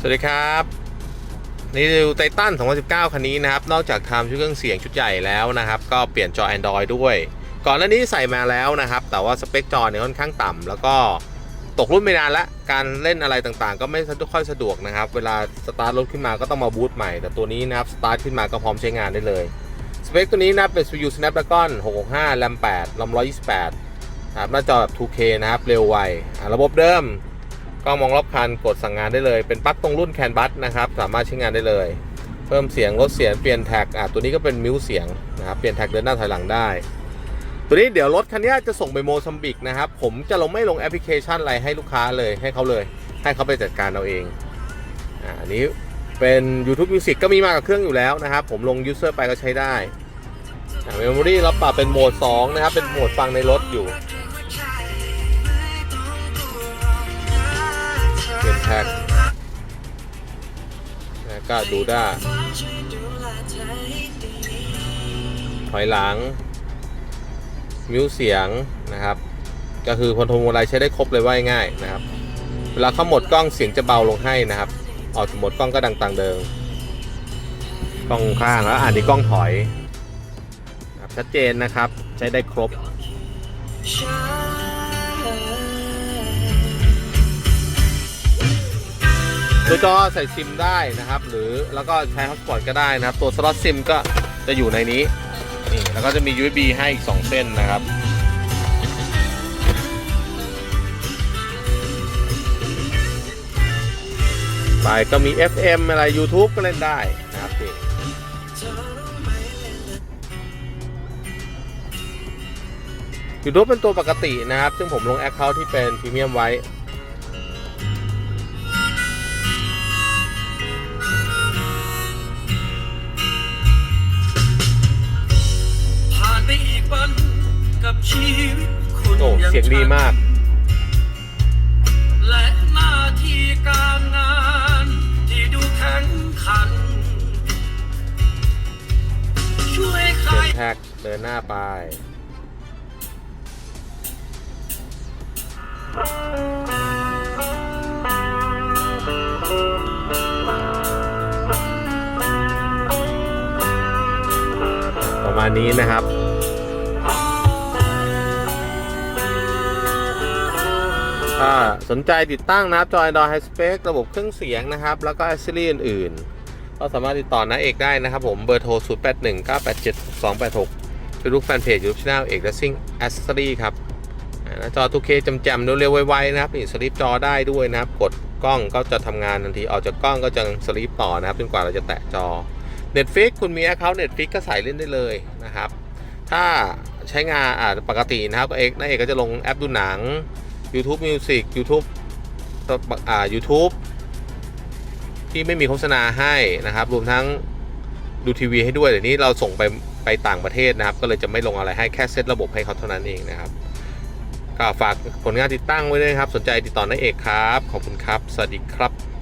สวัสดีครับนี่ดูไททัน2019 คันนี้นะครับ นอกจากทำชุดเครื่องเสียงชุดใหญ่แล้วนะครับ ก็เปลี่ยนจอ Android ด้วย ก่อนหน้านี้ใส่มาแล้วนะครับ แต่ว่าสเปคจอเนี่ยค่อนข้างต่ำแล้วก็ตกรุ่นไม่นานละการเล่นอะไรต่างๆ ก็ไม่ค่อยสะดวกนะครับ เวลาสตาร์ทรถขึ้นมาก็ต้องมาบูตใหม่ แต่ตัวนี้นะครับ สตาร์ทขึ้นมาก็พร้อมใช้งานได้เลย สเปคตัวนี้นะเป็น CPU Snapdragon 665 RAM 8 RAM 128ครับหน้าจอแบบ 2K นะครับ เร็วไวระบบเดิม กล้องมองรอบคันกดสั่งงานได้เลย เป็นปลั๊กตรงรุ่นแคนบัสนะครับ สามารถใช้งานได้เลย เพิ่มเสียงลดเสียงเปลี่ยนแท็กอะตัวนี้ก็เป็นมิวเสียงนะครับเปลี่ยนแท็กเดินหน้าถอยหลังได้ ตัวนี้เดี๋ยวรถคันนี้จะส่งไปโมซัมบิกนะครับ ผมจะลงไม่ลงแอปพลิเคชันอะไรให้ลูกค้าเลยให้เขาเลย ให้เขาไปจัดการเอาเองอ่าอันนี้เป็น YouTube Music ก็มีมากับเครื่องอยู่แล้วนะครับ ผมลง User ไปก็ใช้ได้เมมโมรี่เราปรับเป็นโหมด 2 นะครับ เป็นโหมดฟังในรถอยู่ แท็กนะก็ดูด้าถอยหลัง มิวเสียงนะครับ ก็คือคอนโทรลอะไรใช้ได้ครบเลยว่าง่ายนะครับ เวลาเข้าหมดกล้องเสียงจะเบาลงให้นะครับ ออกจากหมดกล้องก็ดังต่างเดิมกล้องข้างแล้วอ่านที่กล้องถอยชัดเจนนะครับใช้ได้ครบ ตัวจอใส่ซิมได้นะครับ หรือแล้วก็ใช้ฮอตสปอตก็ได้นะครับ ตัวสล็อตซิมก็จะอยู่ในนี้นี่แล้วก็จะมี USB ให้อีก 2 เส้นนะครับไปก็มี FM อะไร YouTube ก็เล่นได้นะครับนี่ YouTube เป็นตัวปกตินะครับ ซึ่งผมลงแอคเคาท์ที่เป็นพรีเมียมไว้ ฝันกับชีวิตคุณโอ้เสียงดีมาก และหน้าที่การงานที่ดูแข็งขัน ช่วยใครเดินแท็กเดินหน้าไป ประมาณนี้นะครับ ถ้าสนใจติดตั้งนะครับจอ Android High Spec ระบบเครื่องเสียงนะครับ แล้วก็ a c c e s s o r y อื่นๆ ก็สามารถติดต่อน้าเอกได้นะครับผมเบอร์โทร 0 8 1 9 8 7 2 8 6 Facebook Fanpage YouTube Channel เอก Racing Accessory ครับอ่าหน้าจอ 2K จำแจมๆเร็วๆไวๆนะครับนี่สลิปจอได้ด้วยนะครับ กดกล้องก็จะทำงานทันทีออกจากกล้องก็จะสลิปต่อนะครับจนกว่าเราจะแตะจอ Netflix คุณมี account Netflix ก็ใส่เล่นได้เลยนะครับ ถ้าใช้งานอ่าปกตินะครับเอกน้าเอกก็จะลงแอปดูหนัง YouTube Music YouTube อ่า YouTube ที่ไม่มีโฆษณาให้นะครับ รวมทั้งดูทีวีให้ด้วยแต่นี้เราส่งไปไปต่างประเทศนะครับ ก็เลยจะไม่ลงอะไรให้แค่เซตระบบให้เขาเท่านั้นเองนะครับ ก็ฝากผลงานติดตั้งไว้ด้วยครับ สนใจติดต่อนักเอกครับ ขอบคุณครับ สวัสดีครับ